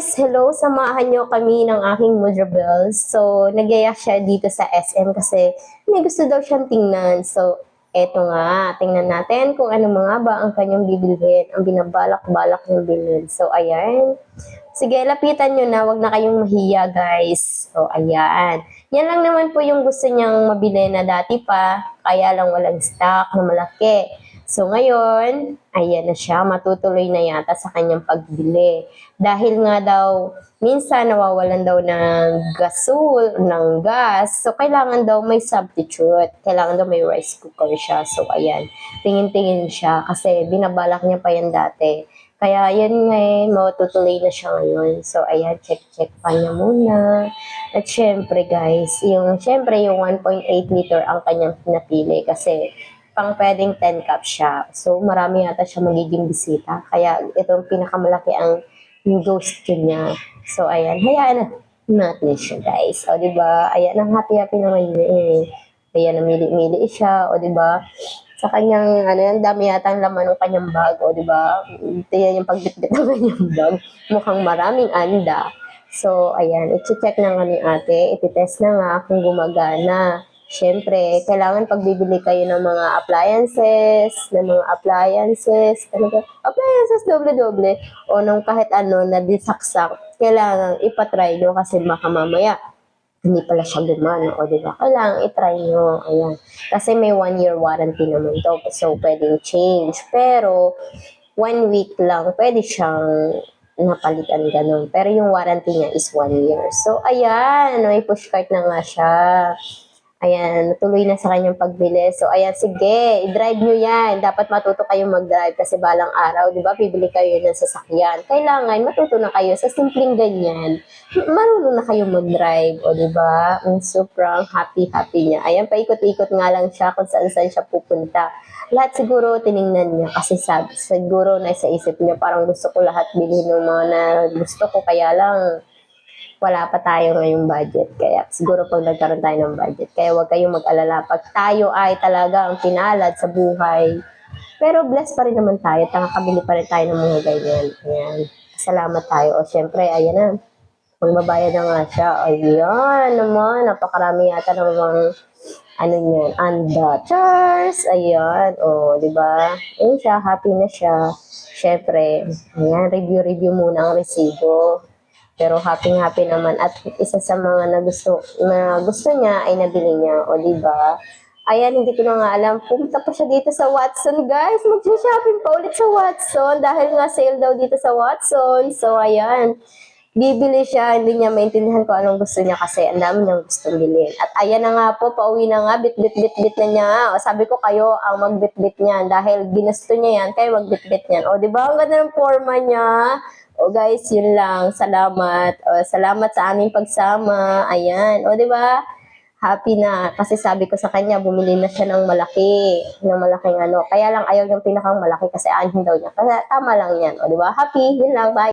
guys! Hello! Samahan nyo kami ng aking Mudra Bells. So, nagyaya siya dito sa SM kasi may gusto daw siyang tingnan. So, eto nga. Tingnan natin kung ano mga ba ang kanyang bibilhin. Ang binabalak-balak niyang bilhin. So, ayan. Sige, lapitan nyo na. Huwag na kayong mahiya, guys. So, ayan. Yan lang naman po yung gusto niyang mabili na dati pa. Kaya lang walang stock na malaki. So ngayon, ayan na siya, matutuloy na yata sa kanyang pagbili. Dahil nga daw, minsan nawawalan daw ng gasol, ng gas. So kailangan daw may substitute. Kailangan daw may rice cooker siya. So ayan, tingin-tingin siya kasi binabalak niya pa yan dati. Kaya yan ngayon, matutuloy na siya ngayon. So ayan, check-check pa niya muna. At syempre guys, yung syempre yung 1.8 liter ang kanyang pinapili kasi pang pwedeng 10 cup siya. So, marami yata siya magiging bisita. Kaya, itong pinakamalaki ang ghost niya. So, ayan. Hayaan na natin siya, guys. O, di ba? Ayan, ang happy-happy naman niya eh. Ayan, namili-mili siya. O, di ba? Sa kanyang, ano yan, dami yata ang laman ng kanyang bag. O, di ba? Ito yan yung pagbitbit ng kanyang bag. Mukhang maraming anda. So, ayan. I-check na nga ni ate. Iti-test na nga kung gumagana. Siyempre, kailangan pagbibili kayo ng mga appliances, ng mga appliances, talaga, appliances doble-doble, o nung kahit ano na disaksak, kailangan ipatry nyo kasi baka mamaya, hindi pala siya gumana, o di ba? Kailangan itry nyo, ayan. Kasi may one year warranty naman to, so pwedeng change. Pero, one week lang, pwede siyang napalitan ganun. Pero yung warranty niya is one year. So, ayan, may push cart na nga siya. Ayan, natuloy na sa kanyang pagbili. So, ayan, sige, i-drive nyo yan. Dapat matuto kayong mag-drive kasi balang araw, di ba, bibili kayo ng sasakyan. Kailangan matuto na kayo sa simpleng ganyan. Marunong na kayong mag-drive, o di ba? Ang sobrang happy-happy niya. Ayan, paikot-ikot nga lang siya kung saan-saan siya pupunta. Lahat siguro tiningnan niya kasi sabi, siguro na sa isip niya, parang gusto ko lahat bilhin ng mga na gusto ko, kaya lang wala pa tayo ngayong budget. Kaya siguro pag nagkaroon tayo ng budget. Kaya huwag kayong mag-alala. Pag tayo ay talaga ang pinalad sa buhay, pero blessed pa rin naman tayo. Nakakabili pa rin tayo ng mga ganyan. Ayan. Salamat tayo. O syempre, ayan na. Magbabayad na nga siya. Ayan naman. Napakarami yata ng mga ano niyan, anda. Cheers! Ayan. O, di ba? Ayun siya. Happy na siya. Syempre, ayan, review-review muna ang resibo. Pero happy-happy naman at isa sa mga na gusto, na gusto niya ay nabili niya. O, di ba? Ayan, hindi ko na nga alam. Pumunta pa siya dito sa Watson, guys. Mag-shopping pa ulit sa Watson dahil nga sale daw dito sa Watson. So, ayan. Bibili siya, hindi niya maintindihan kung anong gusto niya kasi ang dami niyang gustong bilhin. At ayan na nga po, pauwi na nga, bit-bit-bit-bit na niya. O, sabi ko kayo ang mag-bit-bit niyan dahil ginusto niya yan, kayo mag-bit-bit niyan. O, di ba? Ang ganda ng forma niya. O guys, yun lang. Salamat. O, salamat sa aming pagsama. Ayan. O, di ba? Happy na. Kasi sabi ko sa kanya, bumili na siya ng malaki. Ng malaking ano. Kaya lang ayaw yung pinakang malaki kasi anin daw niya. Kasi tama lang yan. O, di ba? Happy. Yun lang. Bye.